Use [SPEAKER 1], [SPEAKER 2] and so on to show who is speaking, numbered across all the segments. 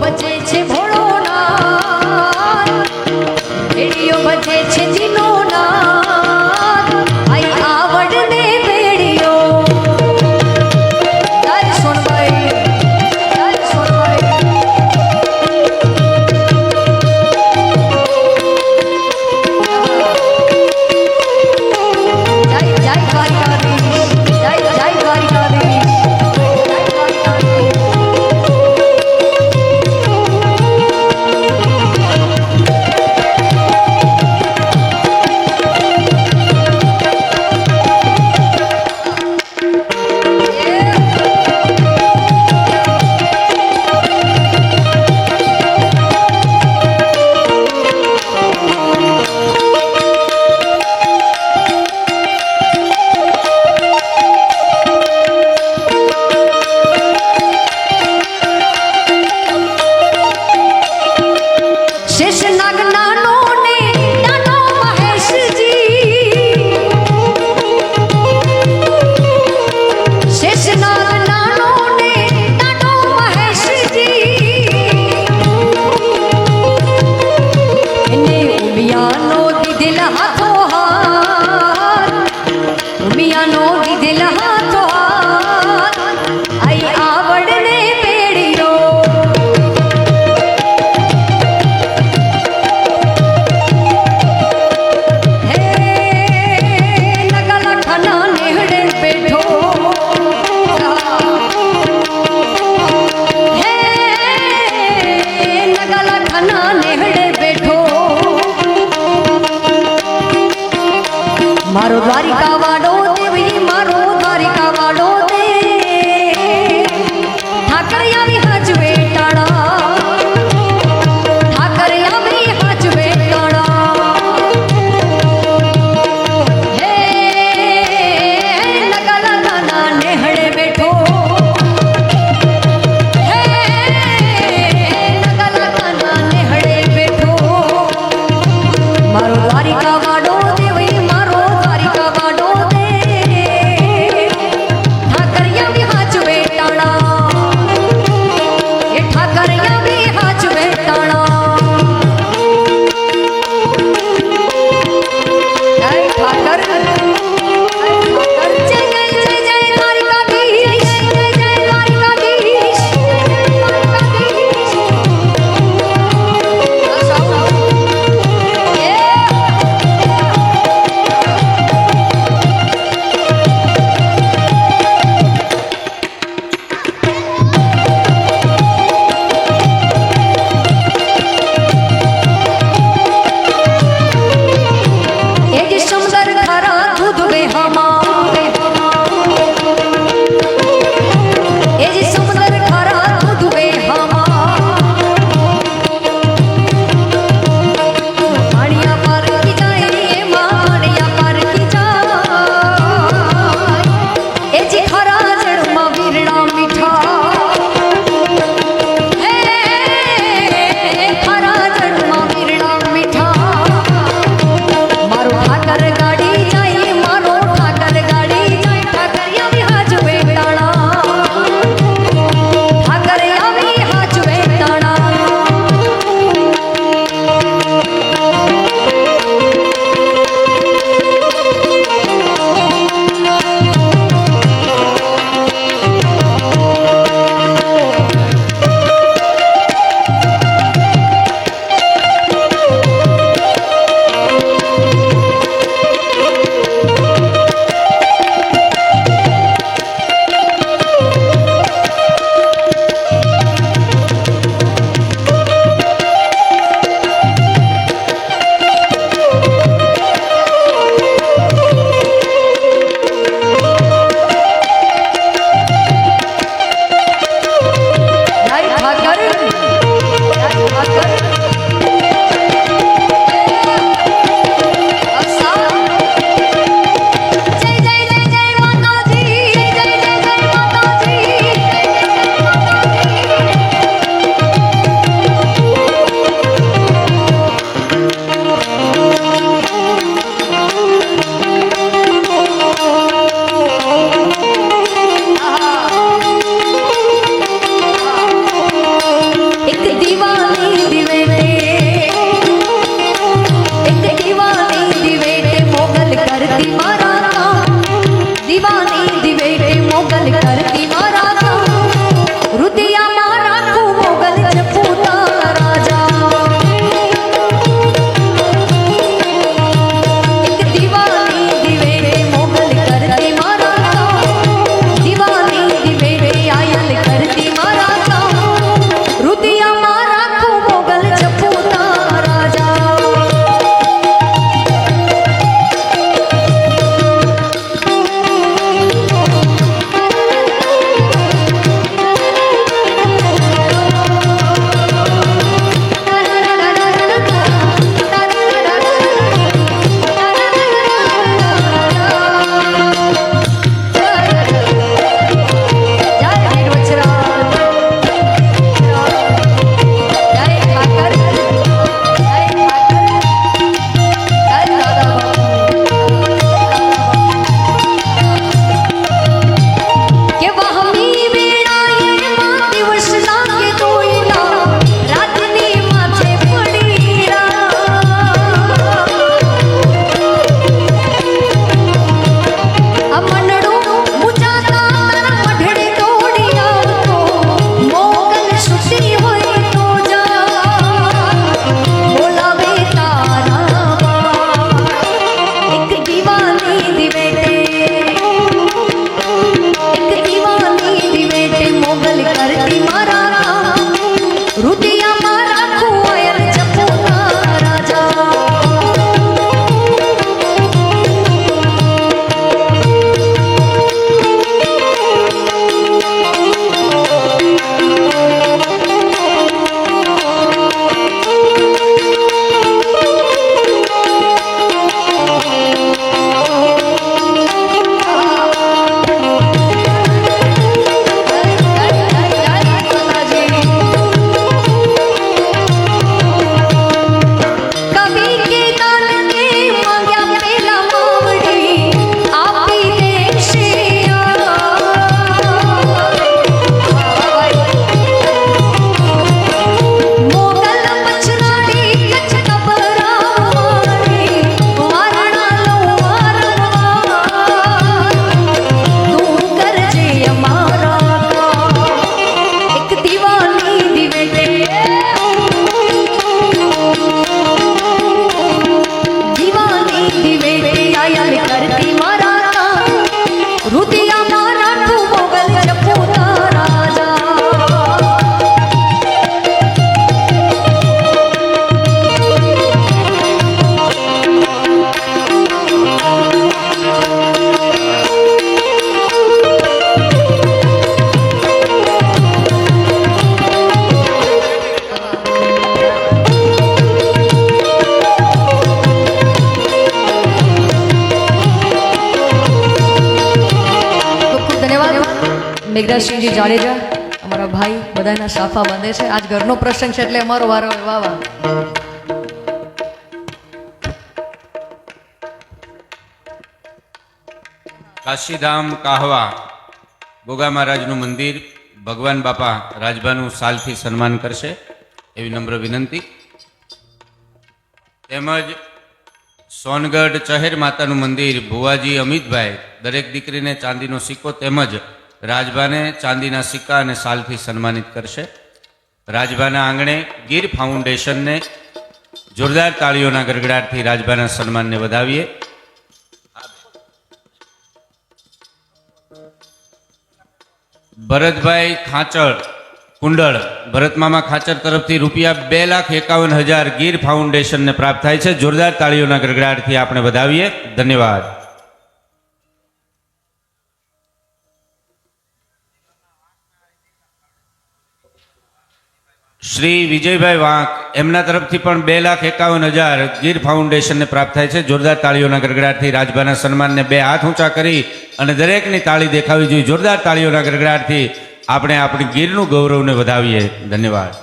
[SPEAKER 1] बचे મારો દ્વારિકા વાડો મેઘરાજસિંહજી જાડેજા, અમારા ભાઈ બધાના સાફા બાંધે છે. આજ ઘરનો પ્રસંગ છે એટલે અમારો વારો વાહ.
[SPEAKER 2] કાશીધામ કાહવા, ગોગા મહારાજનું મંદિર, ભગવાન બાપા રાજભાનું સાલથી સન્માન કરશે એવી નમ્ર વિનંતી. તેમજ સોનગઢ ચહેર માતાનું મંદિર ભુવાજી અમિતભાઈ દરેક દીકરીને ચાંદીનો સિક્કો તેમજ રાજભાને ચાંદીના સિક્કા અને સાલથી સન્માનિત કરશે. રાજભાના આંગણે ગીર ફાઉન્ડેશનને જોરદાર તાળીઓના ગરગડાટથી રાજભાના સન્માનને વધાવીએ. ભરતભાઈ ખાંચળ કુંડળ ભરતમામા ખાચર તરફથી રૂપિયા બે લાખ એકાવન હજાર ગીર ફાઉન્ડેશનને પ્રાપ્ત થાય છે. જોરદાર તાળીઓના ગરગડાટથી આપણે વધાવીએ. ધન્યવાદ. શ્રી વિજયભાઈ વાંક, એમના તરફથી પણ બે લાખ એકાવન હજાર ગીર ફાઉન્ડેશનને પ્રાપ્ત થાય છે. જોરદાર તાળીઓના ગરગડાટથી રાજભાના સન્માનને બે હાથ ઊંચા કરી અને દરેકની તાળી દેખાવી જોઈએ. જોરદાર તાળીઓના ગરગડાટથી આપણે આપણી ગીરનું ગૌરવને વધાવીએ. ધન્યવાદ.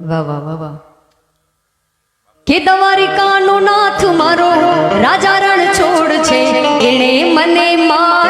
[SPEAKER 1] વાહ વાહ વાહ વાહ. કે કાનો નાથ મારો રાજા છોડ છે. એણે મને મા